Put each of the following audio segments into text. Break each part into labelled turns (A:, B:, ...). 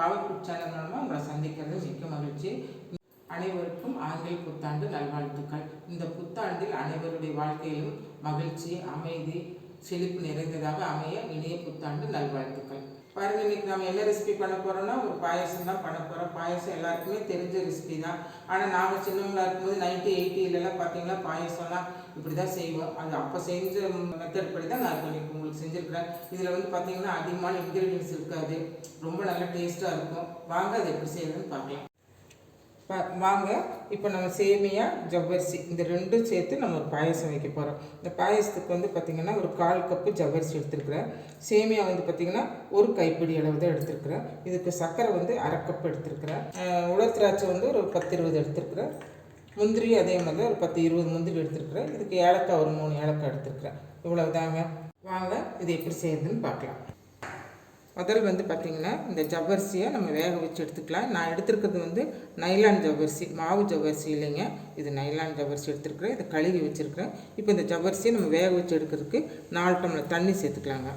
A: பால் குற்றாலம் மூலமாக உங்களை சந்திக்கிறது மிக்க மகிழ்ச்சி. அனைவருக்கும் ஆங்கில புத்தாண்டு நல்வாழ்த்துக்கள். இந்த புத்தாண்டில் அனைவருடைய வாழ்க்கையிலும் மகிழ்ச்சி அமைதி செழிப்பு நிறைந்ததாக அமைய இனிய புத்தாண்டு நல்வாழ்த்துக்கள். பாருங்க இன்னைக்கு நம்ம என்ன ரெசிபி பண்ண போறோம்னா ஒரு பாயசம் தான் பண்ண போறோம். பாயசம் எல்லாருக்குமே தெரிஞ்ச ரெசிபி தான். ஆனால் நாங்கள் சின்னவங்களா இருக்கும்போது நைன்டி எயிட்டிலலாம் பார்த்தீங்கன்னா பாயசம்லாம் இப்படி தான் செய்வோம். அது அப்போ செஞ்ச மெத்தட் படி தான் நான் இன்னைக்கு உங்களுக்கு செஞ்சுருக்கிறேன். இதில் வந்து பார்த்தீங்கன்னா அதிகமான இன்க்ரீடியன்ஸ் இருக்காது. ரொம்ப நல்லா டேஸ்ட்டாக இருக்கும். வாங்க அதை எப்படி செய்யறதுன்னு பார்க்கலாம். வாங்க. இப்போ நம்ம சேமியா ஜவ்வரிசி இந்த ரெண்டும் சேர்த்து நம்ம ஒரு பாயசம் வைக்க போகிறோம் இந்த பாயசத்துக்கு வந்து பார்த்திங்கன்னா ஒரு கால் கப்பு ஜவ்வரிசி எடுத்துருக்குறேன். சேமியா வந்து பார்த்திங்கன்னா ஒரு கைப்பிடி அளவு தான் எடுத்துருக்குறேன். இதுக்கு சர்க்கரை வந்து அரை கப் எடுத்துருக்குறேன். உலர் திராட்சை வந்து ஒரு பத்து இருபது எடுத்துருக்குறேன். முந்திரி அதே மாதிரி தான் ஒரு பத்து இருபது முந்திரி எடுத்துருக்குறேன். இதுக்கு ஏலக்காய் ஒரு மூணு ஏலக்காய் எடுத்துருக்குறேன். இவ்வளவு தாங்க வாங்க இது எப்படி செய்யுதுன்னு பார்க்கலாம். முதல் வந்து பார்த்திங்கன்னா இந்த ஜவ்வரிசியை நம்ம வேக வச்சு எடுத்துக்கலாம். நான் எடுத்துருக்கிறது வந்து நைலான் ஜவ்வரிசி மாவு ஜவ்வரிசி இல்லைங்க. இது நைலான் ஜவ்வரிசி எடுத்துருக்குறேன். இதை கழுவி வச்சுருக்கிறேன். இப்போ இந்த ஜவ்வரிசியை நம்ம வேக வச்சு எடுக்கிறதுக்கு நாலு டம்ளர் தண்ணி சேர்த்துக்கலாங்க.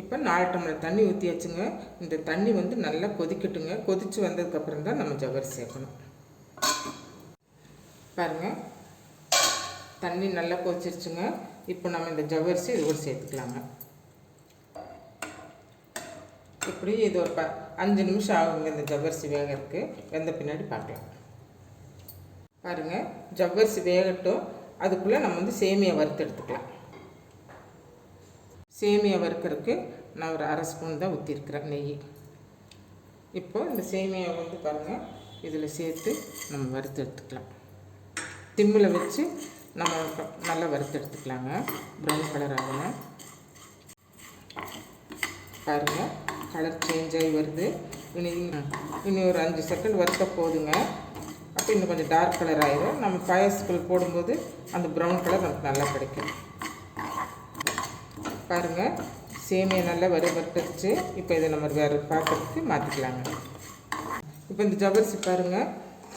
A: இப்போ நாலு டம்ளர் தண்ணி ஊற்றியாச்சுங்க இந்த தண்ணி வந்து நல்லா கொதிக்கட்டுங்க. கொதித்து வந்ததுக்கப்புறம் தான் நம்ம ஜவ்வரிசி சேர்க்கணும். பாருங்கள் தண்ணி நல்லா கொதிச்சிருச்சுங்க. இப்போ நம்ம இந்த ஜவ்வரிசி இது கூட சேர்த்துக்கலாங்க. இப்படி இது ஒரு ப அஞ்சு நிமிஷம் ஆகுங்க இந்த ஜவ்வரிசி வேகறதுக்கு. வெந்த பின்னாடி பார்க்கலாம். பாருங்கள் ஜவ்வரிசி வேகட்டும். அதுக்குள்ளே நம்ம வந்து சேமியை வறுத்து எடுத்துக்கலாம். சேமியா வறுக்கிறதுக்கு நான் ஒரு அரை ஸ்பூன் தான் ஊற்றிருக்கிறேன் நெய். இப்போ இந்த சேமியா வந்து பாருங்கள் இதில் சேர்த்து நம்ம வறுத்து எடுத்துக்கலாம். திம்மில் வச்சு நம்ம நல்லா வறுத்து எடுத்துக்கலாங்க. ப்ரௌன் கலர் ஆகணும் பாருங்கள் கலர் சேஞ்ச் ஆகி வருது. இனி இனி ஒரு அஞ்சு செகண்ட் வறுத்த போதுங்க. அப்போ இன்னும் கொஞ்சம் டார்க் கலர் ஆயிரும். நம்ம பாயசத்துக்குள் போடும்போது அந்த ப்ரௌன் கலர் நமக்கு நல்லா கிடைக்கும். பாருங்கள் சேமியா நல்லா வறுபட்டுருச்சு. இப்போ இதை நம்ம வேறு பாத்திரத்துக்கு மாற்றிக்கலாங்க இப்போ இந்த ஜவ்வரிசி பாருங்கள்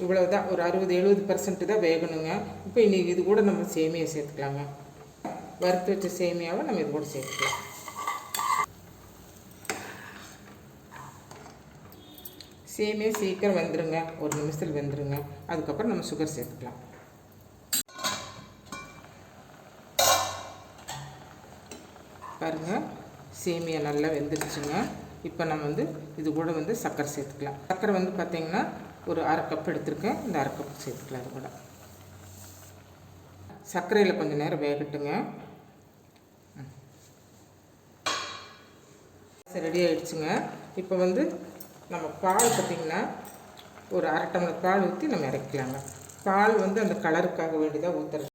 A: இவ்வளவு தான் ஒரு அறுபது எழுபது பர்சன்ட் தான் வேகணுங்க. இப்போ இன்றைக்கி இது கூட நம்ம சேமியா சேர்த்துக்கலாங்க. வறுத்து வச்ச சேமியாவை நம்ம இது கூட சேர்த்துக்கலாம். சேமியா சீக்கிரம் வெந்துருங்க. ஒரு நிமிஷத்தில் வெந்துருங்க. அதுக்கப்புறம் நம்ம சுகர் சேர்த்துக்கலாம். பாருங்கள் சேமியா நல்லா வெந்துருச்சுங்க. இப்போ நம்ம வந்து இது கூட வந்து சர்க்கரை சேர்த்துக்கலாம். சர்க்கரை வந்து பார்த்திங்கன்னா ஒரு அரை கப் எடுத்துருக்கேன். இந்த அரை கப் சேர்த்துக்கலாம் இது கூட. சர்க்கரையில் கொஞ்சம் நேரம் வேகட்டுங்க. ரெடி ஆகிடுச்சுங்க இப்போ வந்து நம்ம பால் பார்த்திங்கன்னா ஒரு அரை டம்ளர் பால் ஊற்றி நம்ம இறக்கலாங்க பால் வந்து அந்த கலருக்காக வேண்டிதான் ஊற்றுறது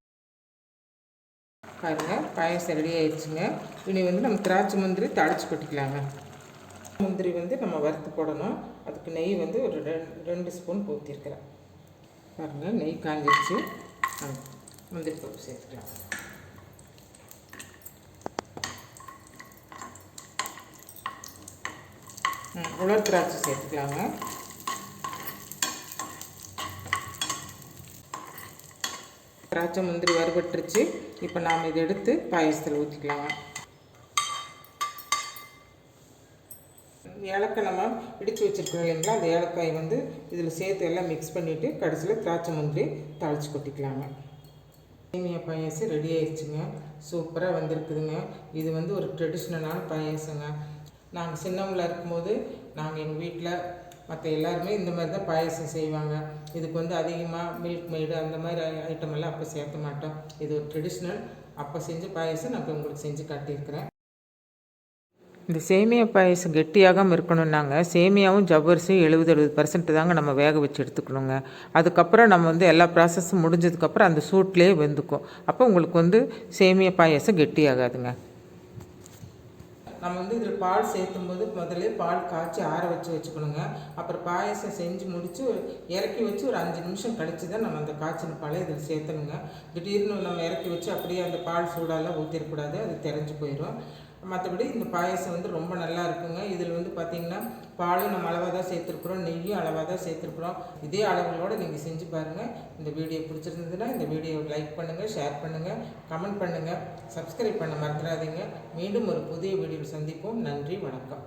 A: பாருங்க. பாயசம் ரெடி ஆயிடுச்சுங்க. இனி வந்து நம்ம திராட்சை முந்திரி தாளிச்சு கொட்டிக்கலாங்க. முந்திரி வந்து நம்ம வறுத்து போடணும். அதுக்கு நெய் வந்து ஒரு ரெண்டு ரெண்டு ஸ்பூன் ஊற்றிருக்கிறேன் பாருங்கள் நெய் காஞ்சிருச்சு. ஆ, முந்திரி பருப்பு சேர்த்துக்கலாம். ம், உலர் திராட்சை சேர்த்துக்கலாங்க. திராட்சை முந்திரி வறுபட்டுருச்சு. இப்போ நாம் இதை எடுத்து பாயசத்தில் ஊற்றிக்கலாங்க ஏலக்காய் நம்ம இடித்து வச்சுருக்கோம் இல்லைங்களா? அந்த ஏலக்காய் வந்து இதில் சேர்த்து எல்லாம் மிக்ஸ் பண்ணிவிட்டு கடைசியில் திராட்சை முந்திரி தாளித்து கொட்டிக்கலாங்க. சேமியா பாயாசம் ரெடி ஆயிடுச்சுங்க. சூப்பராக வந்திருக்குதுங்க. இது வந்து ஒரு ட்ரெடிஷ்னலான பாயாசங்க. நாங்கள் சின்னவங்களா இருக்கும்போது நாங்கள் எங்கள் வீட்டில் மற்ற எல்லாருமே இந்த மாதிரி தான் பாயாசம் செய்வாங்க. இதுக்கு வந்து அதிகமாக மில்க் மெய்டு அந்த மாதிரி ஐட்டம் எல்லாம் அப்போ சேர்த்த மாட்டோம். இது ஒரு ட்ரெடிஷ்னல் அப்போ செஞ்ச பாயசம் நான் இப்போ உங்களுக்கு செஞ்சு காட்டியிருக்கிறேன். இந்த சேமியா பாயசம் கெட்டியாகாமல் இருக்கணும்னாங்க. சேமியாவும் ஜவ்வரிசியும் எழுபது எழுபது பர்சன்ட் தாங்க நம்ம வேக வச்சு எடுத்துக்கணுங்க. அதுக்கப்புறம் நம்ம வந்து எல்லா ப்ராசஸும் முடிஞ்சதுக்கப்புறம் அந்த சூட்லேயே வெந்துக்கும். அப்போ உங்களுக்கு வந்து சேமியா பாயசம் கெட்டியாகாதுங்க. நம்ம வந்து இதில் பால் சேர்த்தும் போது முதல்ல பால் காய்ச்சி ஆற வச்சு வச்சுக்கணுங்க. அப்புறம் பாயசம் செஞ்சு முடித்து இறக்கி வச்சு ஒரு அஞ்சு நிமிஷம் கழித்து தான் நம்ம அந்த காய்ச்சின பாலை இதில் சேர்த்தணுங்க. திடீர்னு நம்ம இறக்கி வச்சு அப்படியே அந்த பால் சூடாலாம் ஊற்றிடக்கூடாது அது தெரிஞ்சு போயிடும் மற்றபடி இந்த பாயசம் வந்து ரொம்ப நல்லா இருக்குங்க. இதில் வந்து பார்த்திங்கன்னா பாலும் நம்ம அளவாக தான் சேர்த்துருக்குறோம் நெய்யும் அளவாக தான் சேர்த்துருக்குறோம். இதே அளவுகளோடு நீங்கள் செஞ்சு பாருங்கள் இந்த வீடியோ பிடிச்சிருந்ததுன்னா இந்த வீடியோ லைக் பண்ணுங்கள் ஷேர் பண்ணுங்கள் கமெண்ட் பண்ணுங்கள் சப்ஸ்கிரைப் பண்ண மறந்துடாதீங்க. மீண்டும் ஒரு புதிய வீடியோவில் சந்திப்போம். நன்றி வணக்கம்.